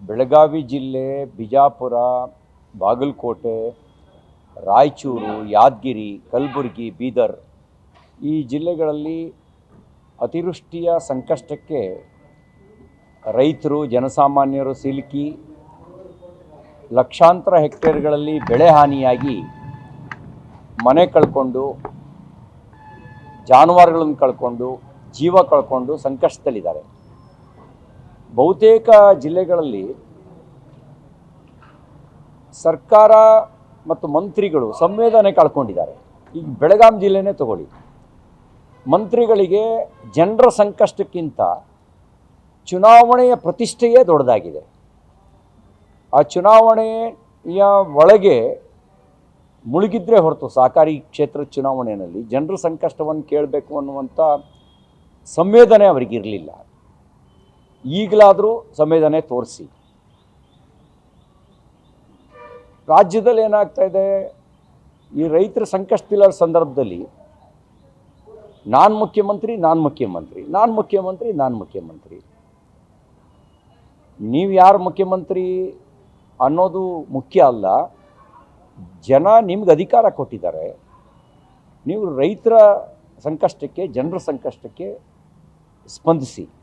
ಬೆಳಗಾವಿ ಜಿಲ್ಲೆ, ಬಿಜಾಪುರ, ಬಾಗಲಕೋಟೆ, ರಾಯಚೂರು, ಯಾದಗಿರಿ, ಕಲಬುರಗಿ, ಬೀದರ್ ಈ ಜಿಲ್ಲೆಗಳಲ್ಲಿ ಅತಿವೃಷ್ಟಿಯ ಸಂಕಷ್ಟಕ್ಕೆ ರೈತರು, ಜನಸಾಮಾನ್ಯರು ಸಿಲುಕಿ ಲಕ್ಷಾಂತರ ಹೆಕ್ಟೇರ್ಗಳಲ್ಲಿ ಬೆಳೆ ಹಾನಿಯಾಗಿ ಮನೆ ಕಳ್ಕೊಂಡು, ಜಾನುವಾರುಗಳನ್ನು ಕಳ್ಕೊಂಡು, ಜೀವ ಕಳ್ಕೊಂಡು ಸಂಕಷ್ಟದಲ್ಲಿದ್ದಾರೆ. ಬಹುತೇಕ ಜಿಲ್ಲೆಗಳಲ್ಲಿ ಸರ್ಕಾರ ಮತ್ತು ಮಂತ್ರಿಗಳು ಸಂವೇದನೆ ಕಳ್ಕೊಂಡಿದ್ದಾರೆ. ಈಗ ಬೆಳಗಾಂ ಜಿಲ್ಲೆನೇ ತಗೊಳ್ಳಿ. ಮಂತ್ರಿಗಳಿಗೆ ಜನರ ಸಂಕಷ್ಟಕ್ಕಿಂತ ಚುನಾವಣೆಯ ಪ್ರತಿಷ್ಠೆಯೇ ದೊಡ್ಡದಾಗಿದೆ. ಆ ಚುನಾವಣೆಯ ಒಳಗೆ ಮುಳುಗಿದ್ರೆ ಹೊರತು ಸಹಕಾರಿ ಕ್ಷೇತ್ರ ಚುನಾವಣೆಯಲ್ಲಿ ಜನರ ಸಂಕಷ್ಟವನ್ನು ಕೇಳಬೇಕು ಅನ್ನುವಂಥ ಸಂವೇದನೆ ಅವರಿಗಿರಲಿಲ್ಲ. ಈಗಲಾದರೂ ಸಂವೇದನೆ ತೋರಿಸಿ. ರಾಜ್ಯದಲ್ಲಿ ಏನಾಗ್ತಾ ಇದೆ? ಈ ರೈತರ ಸಂಕಷ್ಟವಿಲ್ಲದ ಸಂದರ್ಭದಲ್ಲಿ ನಾನು ಮುಖ್ಯಮಂತ್ರಿ ನಾನು ಮುಖ್ಯಮಂತ್ರಿ ನಾನು ಮುಖ್ಯಮಂತ್ರಿ ನಾನು ಮುಖ್ಯಮಂತ್ರಿ. ನೀವು ಯಾರು ಮುಖ್ಯಮಂತ್ರಿ ಅನ್ನೋದು ಮುಖ್ಯ ಅಲ್ಲ. ಜನ ನಿಮ್ಗೆ ಅಧಿಕಾರ ಕೊಟ್ಟಿದ್ದಾರೆ. ನೀವು ರೈತರ ಸಂಕಷ್ಟಕ್ಕೆ, ಜನರ ಸಂಕಷ್ಟಕ್ಕೆ ಸ್ಪಂದಿಸಿ.